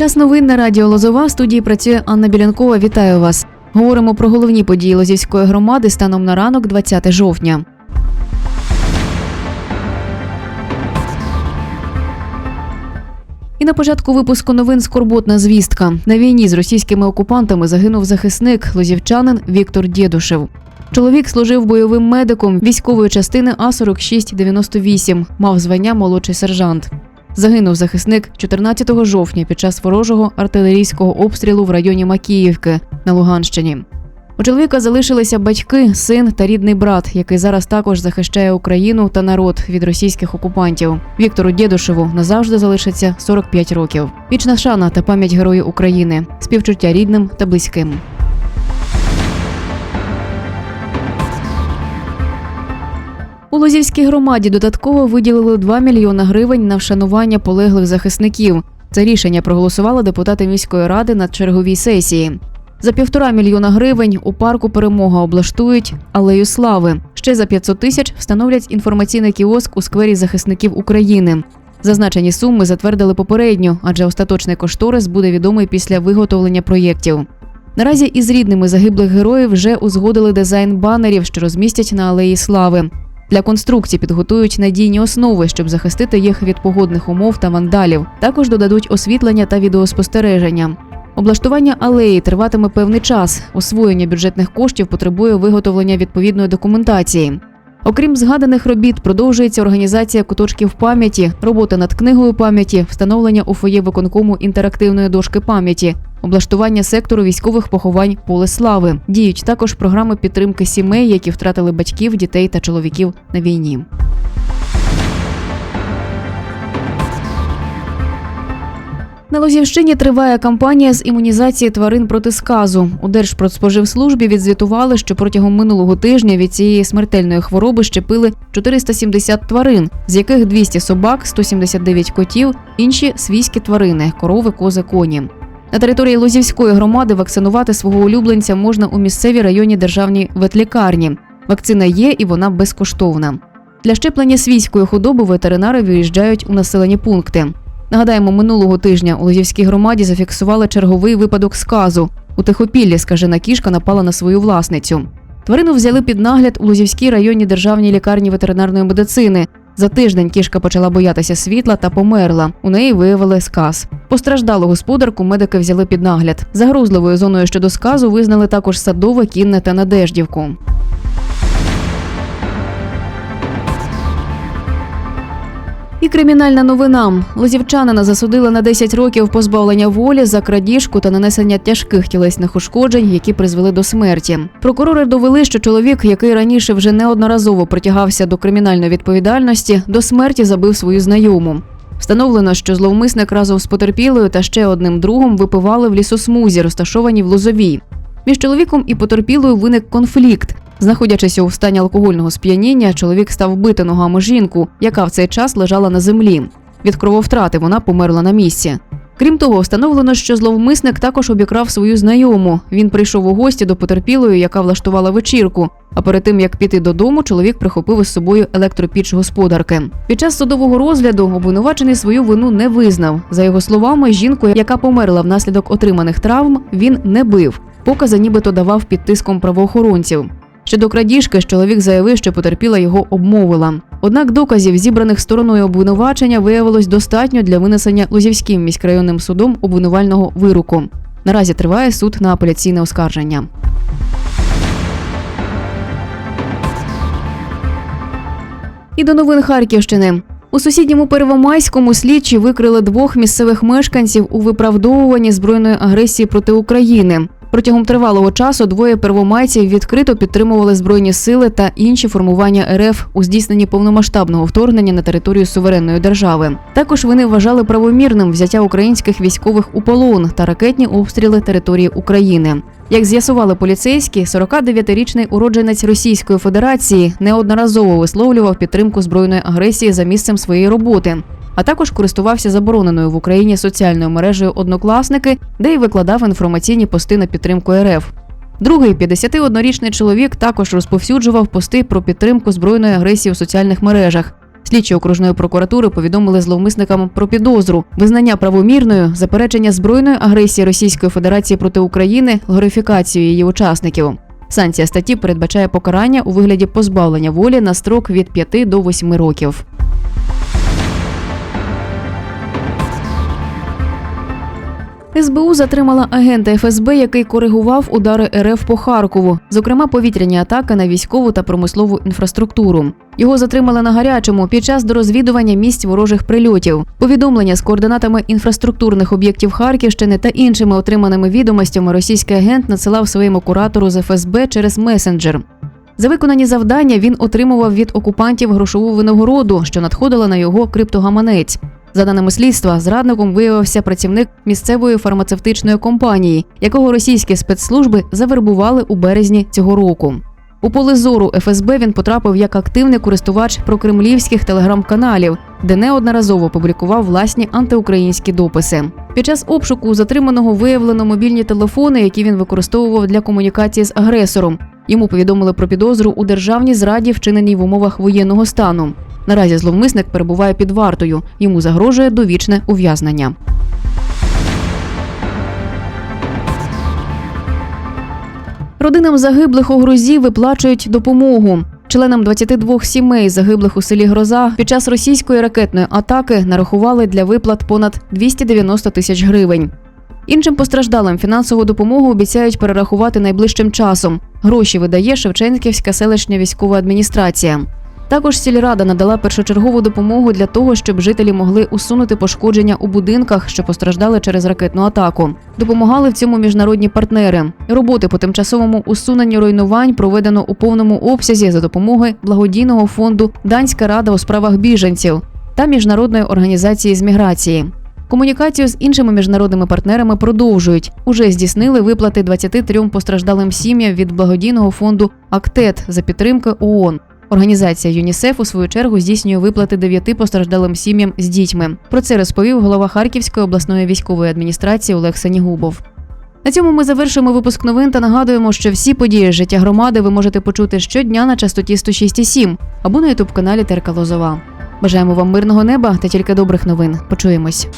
Час новин на радіо Лозова. В студії працює Анна Білянкова. Вітаю вас. Говоримо про головні події Лозівської громади станом на ранок, 20 жовтня. І на початку випуску новин скорботна звістка. На війні з російськими окупантами загинув захисник лозівчанин Віктор Дєдушев. Чоловік служив бойовим медиком військової частини А 4698 мав звання молодший сержант. Загинув захисник 14 жовтня під час ворожого артилерійського обстрілу в районі Макіївки на Луганщині. У чоловіка залишилися батьки, син та рідний брат, який зараз також захищає Україну та народ від російських окупантів. Віктору Дєдушеву назавжди залишиться 45 років. Вічна шана та пам'ять герою України, співчуття рідним та близьким. Лозівській громаді додатково виділили 2 мільйона гривень на вшанування полеглих захисників. Це рішення проголосували депутати міської ради на черговій сесії. За півтора мільйона гривень у парку Перемога облаштують алею слави. Ще за 500 тисяч встановлять інформаційний кіоск у сквері захисників України. Зазначені суми затвердили попередньо, адже остаточний кошторис буде відомий після виготовлення проєктів. Наразі із рідними загиблих героїв вже узгодили дизайн банерів, що розмістять на алеї слави. Для конструкції підготують надійні основи, щоб захистити їх від погодних умов та вандалів. Також додадуть освітлення та відеоспостереження. Облаштування алеї триватиме певний час. Освоєння бюджетних коштів потребує виготовлення відповідної документації. Окрім згаданих робіт, продовжується організація куточків пам'яті, робота над книгою пам'яті, встановлення у фоє виконкому інтерактивної дошки пам'яті, облаштування сектору військових поховань поле слави. Діють також програми підтримки сімей, які втратили батьків, дітей та чоловіків на війні. На Лозівщині триває кампанія з імунізації тварин проти сказу. У Держпродспоживслужбі відзвітували, що протягом минулого тижня від цієї смертельної хвороби щепили 470 тварин, з яких 200 собак, 179 котів, інші свійські тварини корови, кози, коні. На території Лозівської громади вакцинувати свого улюбленця можна у місцевій районній державній ветлікарні. Вакцина є і вона безкоштовна. Для щеплення свійської худоби ветеринари виїжджають у населені пункти. Нагадаємо, минулого тижня у Лозівській громаді зафіксували черговий випадок сказу. У Тихопіллі скажена кішка напала на свою власницю. Тварину взяли під нагляд у Лозівській районній державній лікарні ветеринарної медицини. За тиждень кішка почала боятися світла та померла. У неї виявили сказ. Постраждалу господарку медики взяли під нагляд. Загрузливою зоною щодо сказу визнали також садове, кінне та надеждівку. І кримінальна новина. Лозівчанина засудили на 10 років позбавлення волі за крадіжку та нанесення тяжких тілесних ушкоджень, які призвели до смерті. Прокурори довели, що чоловік, який раніше вже неодноразово притягався до кримінальної відповідальності, до смерті забив свою знайому. Встановлено, що зловмисник разом з потерпілою та ще одним другом випивали в лісосмузі, розташованій в Лозовій. Між чоловіком і потерпілою виник конфлікт. Знаходячись у стані алкогольного сп'яніння, чоловік став бити ногами жінку, яка в цей час лежала на землі. Від крововтрати вона померла на місці. Крім того, встановлено, що зловмисник також обікрав свою знайому. Він прийшов у гості до потерпілої, яка влаштувала вечірку. А перед тим як піти додому, чоловік прихопив із собою електропіч господарки. Під час судового розгляду обвинувачений свою вину не визнав. За його словами, жінку, яка померла внаслідок отриманих травм, він не бив. Покази нібито давав під тиском правоохоронців. Щодо крадіжки, чоловік заявив, що потерпіла його обмовила. Однак доказів, зібраних стороною обвинувачення, виявилось достатньо для винесення Лозівським міськрайонним судом обвинувального вироку. Наразі триває суд на апеляційне оскарження. І до новин Харківщини. У сусідньому Первомайському слідчі викрили двох місцевих мешканців у виправдовуванні збройної агресії проти України. Протягом тривалого часу двоє первомайців відкрито підтримували збройні сили та інші формування РФ у здійсненні повномасштабного вторгнення на територію суверенної держави. Також вони вважали правомірним взяття українських військових у полон та ракетні обстріли території України. Як з'ясували поліцейські, 49-річний уродженець Російської Федерації неодноразово висловлював підтримку збройної агресії за місцем своєї роботи а також користувався забороненою в Україні соціальною мережею Однокласники, де й викладав інформаційні пости на підтримку РФ. Другий 51-річний чоловік також розповсюджував пости про підтримку збройної агресії у соціальних мережах. Слідчі окружної прокуратури повідомили зловмисникам про підозру, визнання правомірною, заперечення збройної агресії Російської Федерації проти України, глорифікацію її учасників. Санкція статті передбачає покарання у вигляді позбавлення волі на строк від 5 до 8 років. СБУ затримала агента ФСБ, який коригував удари РФ по Харкову, зокрема повітряні атаки на військову та промислову інфраструктуру. Його затримали на гарячому під час дорозвідування місць ворожих прильотів. Повідомлення з координатами інфраструктурних об'єктів Харківщини та іншими отриманими відомостями російський агент надсилав своєму куратору з ФСБ через месенджер. За виконані завдання він отримував від окупантів грошову винагороду, що надходила на його криптогаманець. За даними слідства, зрадником виявився працівник місцевої фармацевтичної компанії, якого російські спецслужби завербували у березні цього року. У поле зору ФСБ він потрапив як активний користувач прокремлівських телеграм-каналів, де неодноразово публікував власні антиукраїнські дописи. Під час обшуку затриманого виявлено мобільні телефони, які він використовував для комунікації з агресором. Йому повідомили про підозру у державній зраді, вчиненій в умовах воєнного стану. Наразі зловмисник перебуває під вартою. Йому загрожує довічне ув'язнення. Родинам загиблих у Грузі виплачують допомогу. Членам 22 сімей загиблих у селі Гроза під час російської ракетної атаки нарахували для виплат понад 290 тисяч гривень. Іншим постраждалим фінансову допомогу обіцяють перерахувати найближчим часом. Гроші видає Шевченківська селищна військова адміністрація. Також сільрада надала першочергову допомогу для того, щоб жителі могли усунути пошкодження у будинках, що постраждали через ракетну атаку. Допомагали в цьому міжнародні партнери. Роботи по тимчасовому усуненню руйнувань проведено у повному обсязі за допомогою благодійного фонду Данська рада у справах біженців та міжнародної організації з міграції. Комунікацію з іншими міжнародними партнерами продовжують. Уже здійснили виплати 23 постраждалим сім'ям від благодійного фонду Актет за підтримки ООН. Організація ЮНІСЕФ у свою чергу здійснює виплати дев'яти постраждалим сім'ям з дітьми. Про це розповів голова Харківської обласної військової адміністрації Олег Санігубов. На цьому ми завершуємо випуск новин та нагадуємо, що всі події життя громади ви можете почути щодня на частоті 106,7 або на ютуб каналі Терка Лозова. Бажаємо вам мирного неба та тільки добрих новин. Почуємось.